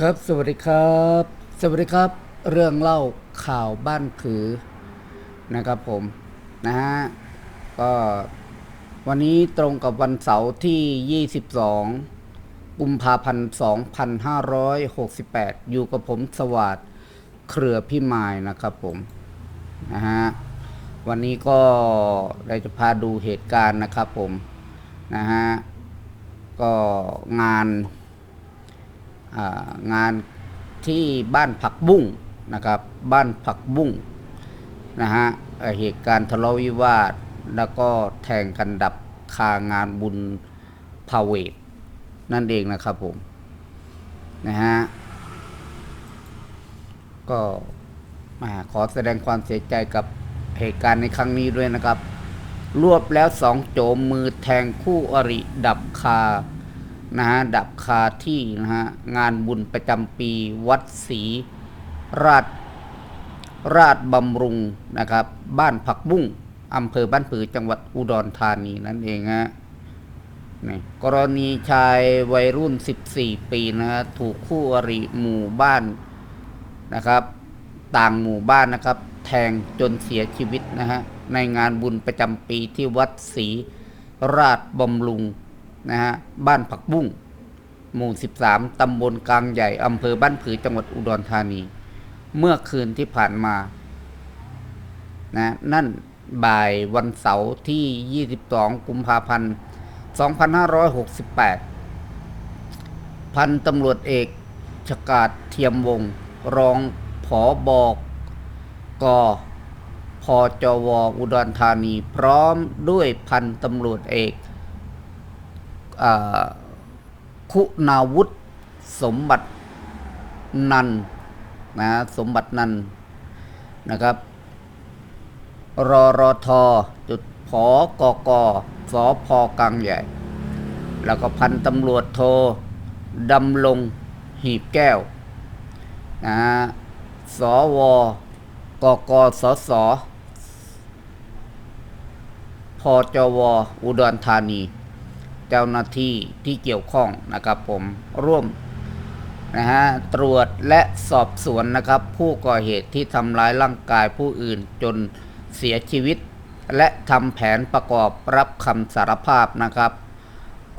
ครับสวัสดีครับ สวัสดีครับ เรื่องเล่าข่าวบ้านผือนะครับผมนะฮะก็วันนี้ตรงกับวันเสาร์ที่ 22 กุมภาพันธ์2568 อยู่กับผมสวัสดเครือพี่มายนะครับผมนะฮะวันนี้ก็เราจะพาดูเหตุการณ์นะครับผมนะฮะก็งาน งานที่บ้านผักบุ้งนะครับ บ้านผักบุ้งนะฮะเหตุการณ์ทะเลาะวิวาท แล้วก็แทงกันดับคางานบุญพาเวทนั่นเองนะครับผมนะฮะก็อ่าขอแสดงความเสียใจกับเหตุการณ์ในครั้งนี้ด้วยนะครับ รวบแล้วสองโจมมือแทงคู่อริดับคา นะฮะดับคาที่นะฮะงานบุญประจำปีวัดศรีราชราชบำรุงนะครับ บ้านผักบุ้งอำเภอบ้านผือจังหวัดอุดรธานีนั่นเองฮะนี่กรณีชายวัยรุ่น 14 ปีนะฮะถูกคู่อริหมู่บ้านนะครับ ต่างหมู่บ้านนะครับ แทงจนเสียชีวิตนะฮะในงานบุญประจำปีที่วัดศรีราชบำรุง นะฮะบ้านผักบุ้งหมู่ 13 ตำบลกลางใหญ่อำเภอบ้านผือจังหวัดอุดรธานี เมื่อคืนที่ผ่านมานะนั่นบ่ายวันเสาร์ที่ 22 กุมภาพันธ์ 2568 พันตำรวจเอกชกาดเทียมวงศ์รองผอบอกกพจวอุดรธานี พร้อมด้วยพันตำรวจเอก คุณาวุฒิสมบัตินันนะสมบัตินันนะครับรอรอทอจุดผอกกสอพอกลางใหญ่ แล้วก็พันตำรวจโทดำลงหีบแก้วนะสวกกสสพจว อุดรธานี จ้าหน้าที่ที่เกี่ยวข้องนะครับผมร่วมนะฮะตรวจและสอบสวนนะครับ ผู้ก่อเหตุที่ทำร้ายร่างกายผู้อื่นจนเสียชีวิต และทำแผนประกอบรับคำสารภาพนะครับ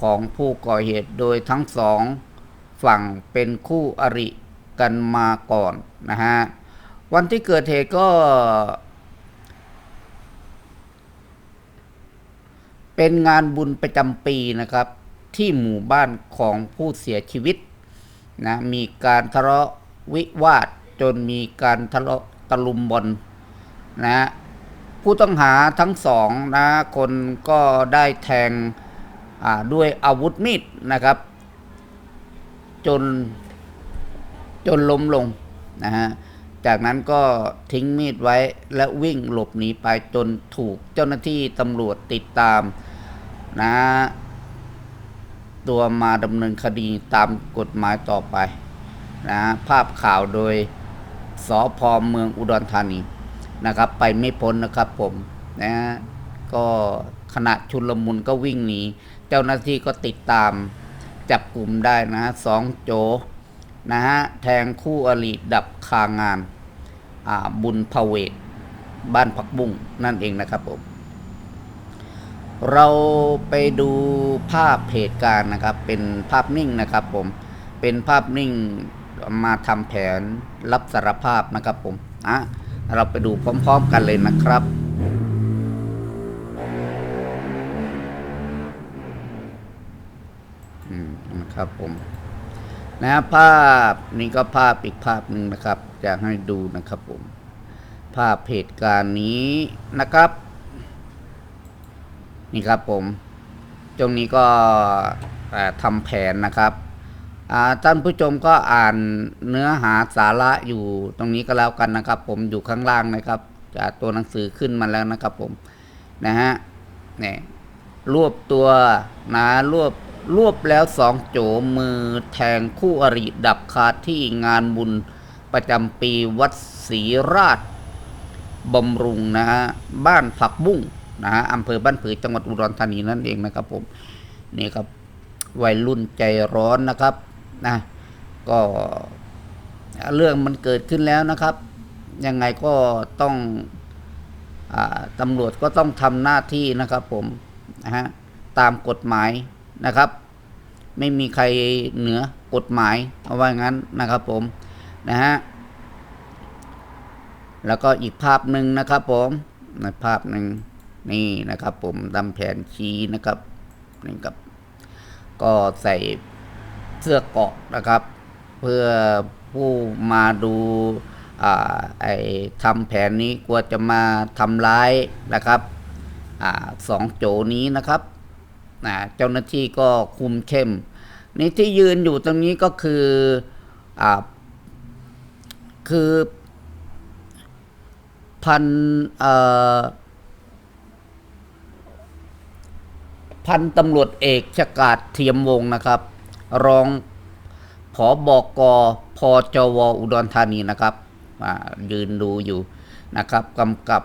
ของผู้ก่อเหตุโดยทั้งสองฝั่งเป็นคู่อริกันมาก่อนนะฮะวันที่เกิดเหตุก็ เป็นงานบุญประจำปีนะครับ ที่หมู่บ้านของผู้เสียชีวิตนะมีการทะเลาะวิวาทจนมีการทะเลาะตะลุมบอลนะผู้ต้องหาทั้งสองนะคนก็ได้แทงด้วยอาวุธมีดนะครับ จนจนล้มลงนะฮะจากนั้นก็ทิ้งมีดไว้และวิ่งหลบหนีไปจนถูกเจ้าหน้าที่ตำรวจติดตาม นะตัวมาดำเนินคดีตามกฎหมายต่อไปนะภาพข่าวโดยสอพอเมืองอุดรธานีนะครับ ไปไม่พ้นนะครับผมนะก็ขณะชุลมุนก็วิ่งหนี เจ้าหน้าที่ก็ติดตามจับกลุ่มได้นะฮะสองโจนะฮะแทงคู่อริดับคางานอาบุญพเวทบ้านผักบุ้งนั่นเองนะครับผม เราไปดูภาพเหตุการณ์นะครับ เป็นภาพนิ่งนะครับผม เป็นภาพนิ่งมาทำแผนรับสารภาพนะครับผมอะเราไปดูพร้อม ๆ กันเลยนะครับอืมนะครับผมนะภาพนี้ก็ภาพอีกภาพหนึ่งนะครับจะให้ดูนะครับผม ภาพเหตุการณ์นี้นะครับ นี่ครับผมตรงนี้ก็อ่าทำแผนนะครับท่านผู้ชมก็อ่านเนื้อหาสาระอยู่ตรงนี้ก็แล้วกันนะครับ ผมอยู่ข้างล่างนะครับจากตัวหนังสือขึ้นมาแล้วนะครับผมนะฮะเนี่ยรวบตัวนะรวบรวบแล้วสองโจมือแทงคู่อริดับคาที่งานบุญประจำปีวัดศรีราชบำรุงนะฮะบ้านผักบุ้ง นะฮะอำเภอบ้านผือจังหวัดอุดรธานีนั่นเองนะครับผมนี่ครับวัยรุ่นใจร้อนนะครับนะก็เรื่องมันเกิดขึ้นแล้วนะครับ ยังไงก็ต้องอตำรวจก็ต้องทำหน้าที่นะครับผมนะฮะตามกฎหมายนะครับ ไม่มีใครเหนือกฎหมายเอาไว้งั้นนะครับผมนะฮะแล้วก็อีกภาพหนึ่งนะครับผมในภาพหนึ่ง นี่นะครับ ผมดำแผนชี้นะครับนี่ครับ ก็ใส่เสื้อเกาะนะครับ เพื่อผู้มาดูอ่าไอ้ทำแผนนี้กลัวจะมาทำร้ายนะครับอ่าสองโจนี้นะครับอ่าเจ้าหน้าที่ก็คุมเข้มนี่ที่ยืนอยู่ตรงนี้ก็คืออ่าคือพันเอ่อ พันตำรวจเอกชกาดเทียมวงนะครับ รองผอบอกอพอจวอุดรธานีนะครับอ่ายืนดูอยู่นะครับกำกับ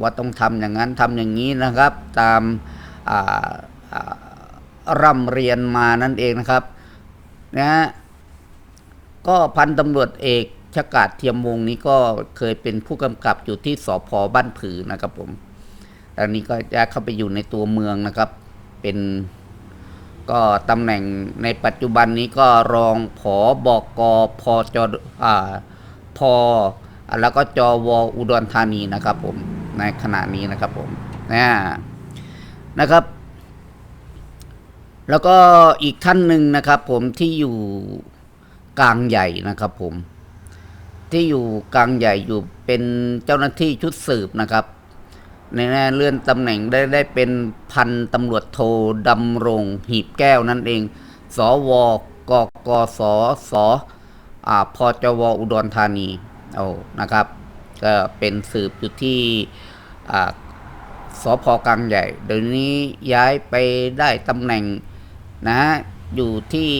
ว่าต้องทำอย่างนั้นทำอย่างนี้นะครับ ตามร่ำเรียนมานั่นเองนะครับนะฮะก็พันตำรวจเอกชกาดเทียมวงนี้ก็เคยเป็นผู้กำกับอยู่ที่สพบ้านผือนะครับผมตอนนี้ก็จะเข้าไปอยู่ในตัวเมืองนะครับ เป็นก็ตำแหน่งในปัจจุบันนี้ก็รองผอบอกกพจอ่าพอแล้วก็จวอุดรธานีนะครับผมในขณะนี้นะครับผมนะนะครับ แล้วก็อีกท่านหนึ่งนะครับ ผมที่อยู่กลางใหญ่นะครับผมที่อยู่กลางใหญ่อยู่เป็นเจ้าหน้าที่ชุดสืบนะครับ ในแน่เลื่อนตำแหน่งได้ได้เป็นพันตำรวจโทดำรงหีบแก้วนั่นเอง สวกกสสอ่าพจวอุดรธานีโอ้นะครับ ก็เป็นสืบอยู่ที่อ่าสพกลางใหญ่ เดี๋ยวนี้ย้ายไปได้ตำแหน่งนะอยู่ที่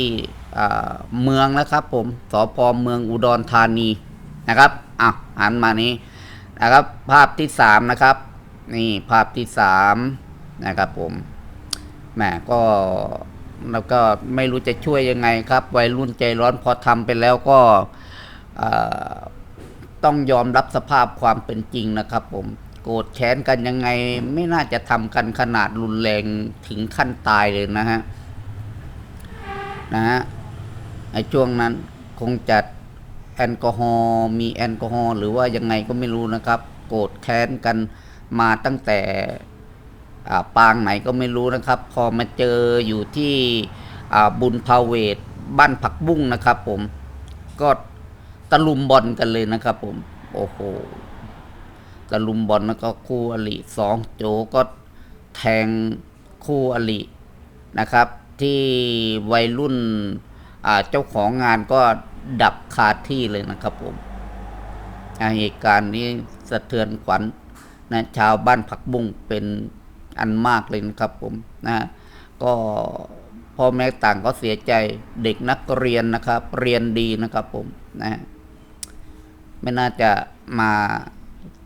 เมืองแล้วครับผมสพเมืองอุดรธานีนะครับอะหันมานี้นะครับ ภาพที่สามนะครับ นี่ภาพที่สามนะครับผมแหมก็แล้วก็ไม่รู้จะช่วยยังไงครับ วัยรุ่นใจร้อนพอทำไปแล้วก็ต้องยอมรับสภาพความเป็นจริงนะครับผมโกรธแค้นกันยังไงไม่น่าจะทำกันขนาดรุนแรงถึงขั้นตายเลยนะฮะนะฮะไอ้ช่วงนั้นคงจัดแอลกอฮอล์มีแอลกอฮอล์หรือว่ายังไงก็ไม่รู้นะครับ โกรธแค้นกัน มาตั้งแต่ปางไหนก็ไม่รู้นะครับ พอมาเจออยู่ที่บุญพาเวทบ้านผักบุ้งนะครับ ผมก็ตะลุมบอลกันเลยนะครับ ผม โอ้โหตะลุมบอลแล้วก็คู่อริสองโจก็แทงคู่อรินะครับ ที่วัยรุ่นเจ้าของงานก็ดับคาที่เลยนะครับ ผมอ่าเหตุการณ์นี้สะเทือนขวัญ นะชาวบ้านผักบุ้งเป็นอันมากเลยนะครับผมนะก็พ่อแม่ต่างก็เสียใจเด็กนักเรียนนะครับ เรียนดีนะครับผมนะไม่น่าจะมา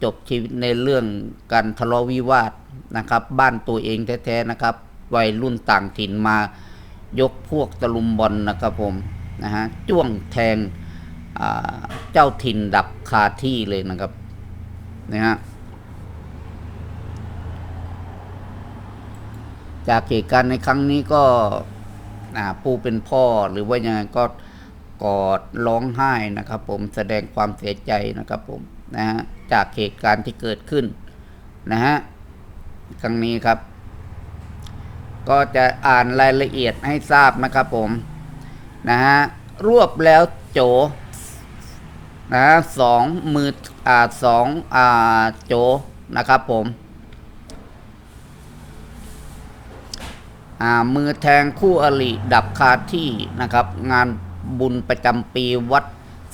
จบชีวิตในเรื่องการทะเลาะวิวาทนะครับ บ้านตัวเองแท้ๆนะครับ วัยรุ่นต่างถิ่นมายกพวกตะลุมบอลนะครับผมนะฮะจ้วงแทงเจ้าถิ่นดับคาที่เลยนะครับนะฮะ จากเหตุการณ์ในครั้งนี้ก็ผู้เป็นพ่อหรือว่ายังไงก็กอดร้องไห้นะครับ ผมแสดงความเสียใจนะครับผมนะฮะจากเหตุการณ์ที่เกิดขึ้นนะฮะครั้งนี้ครับ ก็จะอ่านรายละเอียดให้ทราบนะครับผมนะฮะรวบแล้วโจนะฮะสองมืออ่าสองอ่าโจนะครับผม อ่า มือแทงคู่อริดับคาที่นะครับ งานบุญประจำปีวัด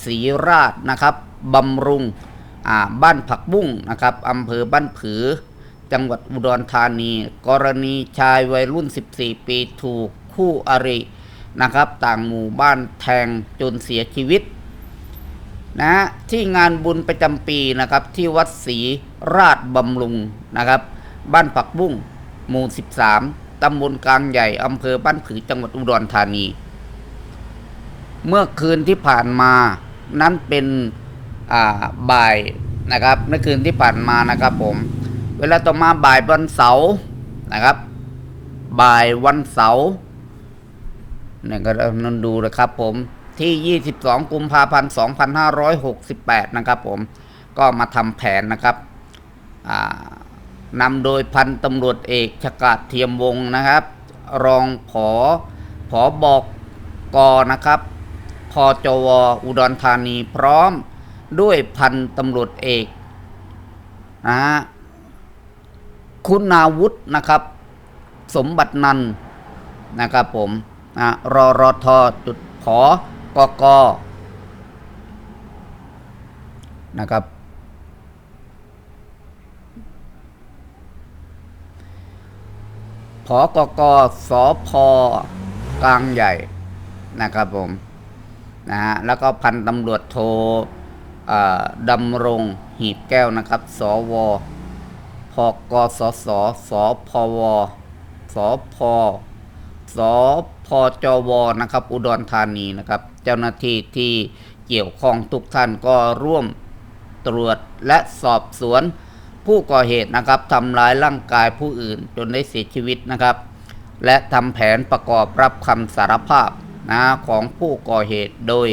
ศรีราชนะครับบำรุงบ้านผักบุ้งนะครับอำเภอบ้านผือ จังหวัดอุดรธานี กรณีชายวัยรุ่น 14 ปีถูกคู่อรินะครับ ต่างหมู่บ้านแทงจนเสียชีวิตนะที่งานบุญประจำปีนะครับที่วัดศรีราชบำรุงนะครับ บ้านปักบุ้งหมู่ 13 ตำบลกลางใหญ่อำเภอบ้านผือจังหวัดอุดรธานี เมื่อคืนที่ผ่านมานั้นเป็นอ่าบ่ายนะครับเมื่อคืนที่ผ่านมานะครับผม เวลาต่อมาบ่ายวันเสาร์นะครับ บ่ายวันเสาร์เนี่ยก็นนดูนะครับผมที่ 22 กุมภาพันธ์ 2568 นะครับผม ก็มาทำแผนนะครับ อ่า นำโดยพันตำรวจเอกชกาดเทียมวงนะครับ รองผอผอบอกกนะครับพอจวอุดรธานีพร้อมด้วยพันตำรวจเอกนะฮะคุณนาวุฒินะครับ สมบัตินันนะครับผมนะรอรอทอจุดผอกกนะครับ ผอกกสพกลางใหญ่นะครับผมนะฮะแล้วก็พันตำรวจโทดำรงหีบแก้วนะครับ สวพกสสสพวสพสพจวนะครับ อุดรธานีนะครับ เจ้าหน้าที่ที่เกี่ยวข้องทุกท่านก็ร่วมตรวจและสอบสวน ผู้ก่อเหตุนะครับทำร้ายร่างกายผู้อื่นจนได้เสียชีวิตนะครับ และทำแผนประกอบรับคำสารภาพนะของผู้ก่อเหตุโดย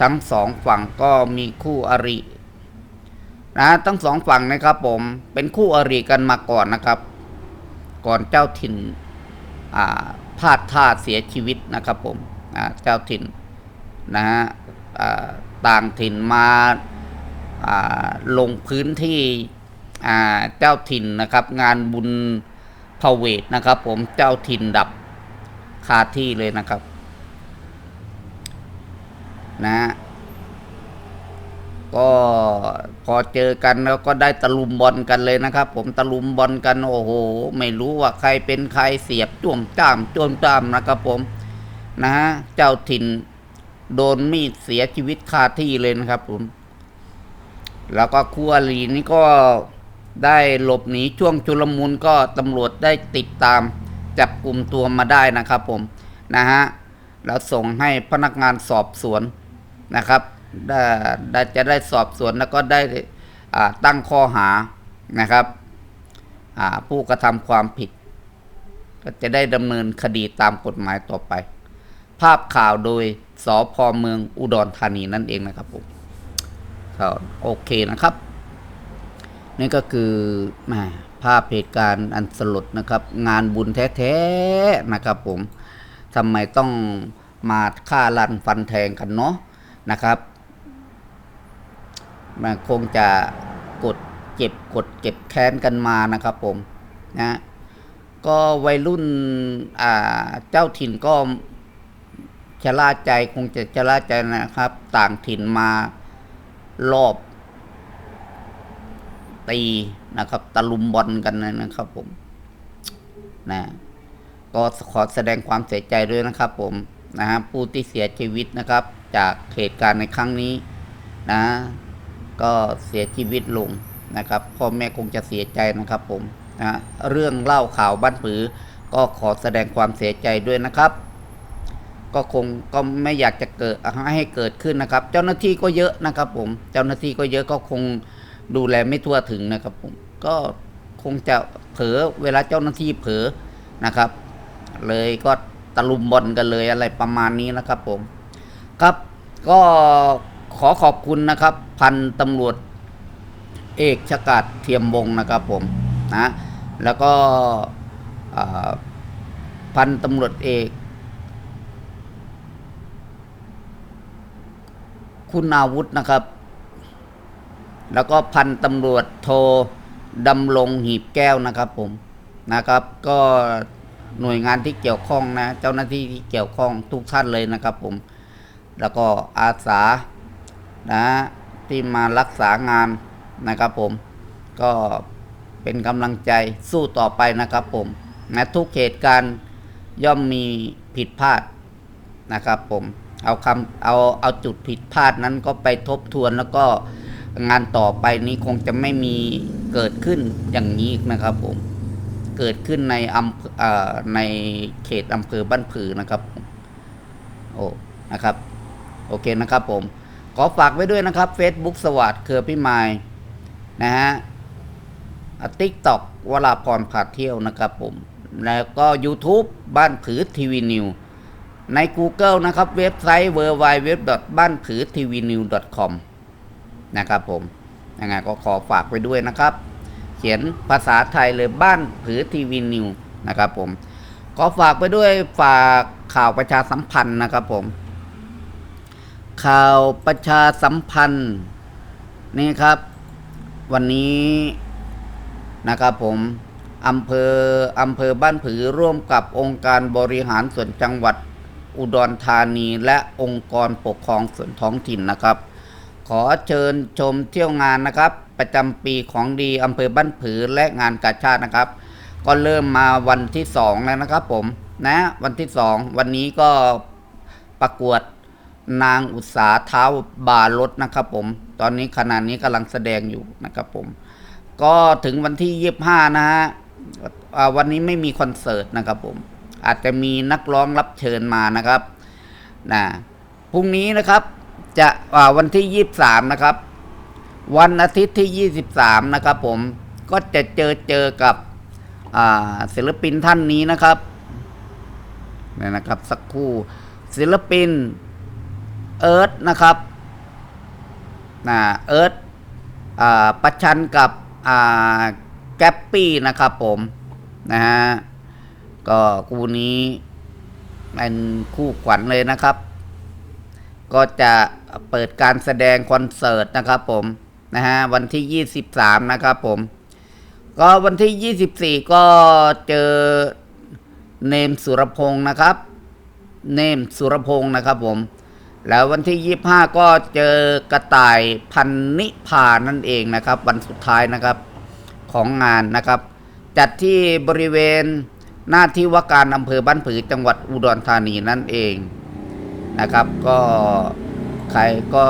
ทั้งสองฝั่งก็มีคู่อรินะทั้งสองฝั่งนะครับผมเป็นคู่อริกันมาก่อนนะครับ ก่อนเจ้าถิ่นพลาดท่าเสียชีวิตนะครับผมเจ้าถิ่นนะฮะต่างถิ่นมาลงพื้นที่ เจ้าถิ่นนะครับ งานบุญพเวทนะครับ ผมเจ้าถิ่นดับคาที่เลยนะครับนะฮะก็พอเจอกันแล้วก็ได้ตะลุมบอลกันเลยนะครับ ผมตะลุมบอลกันโอ้โห ไม่รู้ว่าใครเป็นใครเสียบจ้วมจ้ามจ้วมจ้ามนะครับผมนะฮะเจ้าถิ่นโดนมีดเสียชีวิตคาที่เลยนะครับผม แล้วก็คู่อรีนี่ก็ ได้หลบหนีช่วงชุลมุนก็ตำรวจได้ติดตามจับกลุ่มตัวมาได้นะครับผมนะฮะแล้วส่งให้พนักงานสอบสวนนะครับได้จะได้สอบสวนแล้วก็ได้ตั้งข้อหานะครับผู้กระทำความผิด ก็จะได้ดำเนินคดีตามกฎหมายต่อไป ภาพข่าวโดยสอพอเมืองอุดรธานีนั่นเองนะครับผมโอเคนะครับ นี่ก็คือแมภาพเหตุการณ์อันสลดนะครับ งานบุญแท้ๆนะครับผมทำไมต้องมาฆ่าลันฟันแทงกันเนาะนะครับมันคงจะกดเจ็บกดเก็บแค้นกันมานะครับผมนะก็วัยรุ่นอ่าเจ้าถิ่นก็ชะล่าใจคงจะชะล่าใจนะครับ ต่างถิ่นมารอบ ตีนะครับ ตะลุมบอลกันนะครับผมนะก็ขอแสดงความเสียใจด้วยนะครับผมนะฮะผู้ที่เสียชีวิตนะครับ จากเหตุการณ์ในครั้งนี้นะ ก็เสียชีวิตลงนะครับพ่อแม่คงจะเสียใจนะครับผมนะฮะเรื่องเล่าข่าวบ้านผือ ก็ขอแสดงความเสียใจด้วยนะครับ ก็คงก็ไม่อยากจะเกิดให้เกิดขึ้นนะครับ เจ้าหน้าที่ก็เยอะนะครับผม เจ้าหน้าที่ก็เยอะก็คง ดูแลไม่ทั่วถึงนะครับผมก็คงจะเผลอเวลาเจ้าหน้าที่เผลอนะครับ เลยก็ตะลุมบอลกันเลยอะไรประมาณนี้นะครับผมครับก็ขอขอบคุณนะครับ พันตำรวจเอกชกาดเทียมวงนะครับผมนะแล้วก็พันตำรวจเอก คุณอาวุธนะครับ แล้วก็พันตำรวจโทดำรงหีบแก้วนะครับผมนะครับ ก็หน่วยงานที่เกี่ยวข้องนะ เจ้าหน้าที่ที่เกี่ยวข้องทุกท่านเลยนะครับผม แล้วก็อาสานะที่มารักษางานนะครับผม ก็เป็นกำลังใจสู้ต่อไปนะครับผมนะทุกเหตุการณ์ย่อมมีผิดพลาดนะครับผม เอาคำเอาเอาจุดผิดพลาดนั้นก็ไปทบทวนแล้วก็ งานต่อไปนี้คงจะไม่มีเกิดขึ้นอย่างนี้นะครับผม เกิดขึ้นในอำเภอในเขตอำเภอบ้านผือนะครับโอ้นะครับ โอเคนะครับผม ขอฝากไว้ด้วยนะครับ Facebook สวัสดิ์เครือพิมายนะฮะติ๊กต็อกวราพรพาเที่ยวนะครับผม แล้วก็ YouTube บ้านผือทีวีนิวใน Google นะครับ เว็บไซต์ w w w บ้านผือทีวีนิว com นะครับผมยังไงก็ขอฝากไว้ด้วยนะครับ เขียนภาษาไทยเลยบ้านผือทีวีนิวนะครับผมขอฝากไปด้วยฝากข่าวประชาสัมพันธ์นะครับผม ข่าวประชาสัมพันธ์ นี่ครับ วันนี้นะครับผมอำเภออำเภอบ้านผือร่วมกับองค์การบริหารส่วนจังหวัดอุดรธานีและองค์กรปกครองส่วนท้องถิ่นนะครับ ขอเชิญชมเที่ยวงานนะครับ ประจำปีของดีอำเภอบ้านผือและงานกาชาตินะครับ ก็เริ่มมาวันที่สองแล้วนะครับผมนะวันที่สองวันนี้ก็ประกวดนางอุตสาเท้าบาลดนะครับผม ตอนนี้ขณะนี้กำลังแสดงอยู่นะครับผม ก็ถึงวันที่ยี่ห้านะฮะวันนี้ไม่มีคอนเสิร์ตนะครับผม อาจจะมีนักร้องรับเชิญมานะครับนะพรุ่งนี้นะครับ จะวันที่ยี่สามนะครับ วันอาทิตย์ที่ 23 นะครับผมก็จะเจอเจอกับศิลปินท่านนี้นะครับเนี่ยนะครับ สักครู่ศิลปินเอิร์ธนะครับนะเอิร์ธประชันกับแกปปี้นะครับผมนะฮะก็คู่นี้เป็นคู่ขวัญเลยนะครับ ก็จะเปิดการแสดงคอนเสิร์ตนะครับผมนะฮะวันที่ 23 นะครับผม ก็วันที่ 24 ก็เจอเนมสุรพงศ์นะครับ เนมสุรพงศ์นะครับผม แล้ววันที่ 25 ก็เจอกระต่ายพันนิพานั่นเองนะครับ วันสุดท้ายนะครับของงานนะครับ จัดที่บริเวณหน้าที่ว่าการอำเภอบ้านผือจังหวัดอุดรธานีนั่นเอง นะครับ ก็ใครก็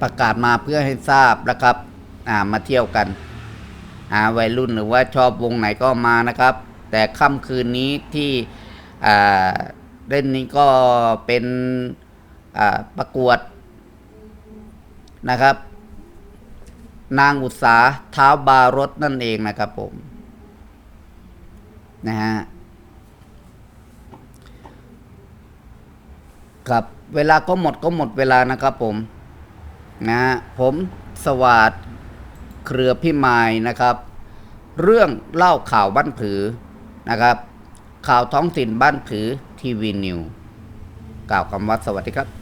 ประกาศมาเพื่อให้ทราบนะครับ อ่ามาเที่ยวกันหาวัยรุ่นหรือว่าชอบวงไหนก็มานะครับ แต่ค่ำคืนนี้ที่อ่าเล่นนี้ก็เป็นอ่าประกวดนะครับ นางอุตสาเท้าบารถนั่นเองนะครับผม นะฮะ ครับเวลาก็หมดก็หมดเวลานะครับผมนะผมสวัสดเครือพิมายนะครับ เรื่องเล่าข่าวบ้านผือนะครับ ข่าวท้องถิ่นบ้านผือทีวีนิวกล่าวคำว่าสวัสดีครับ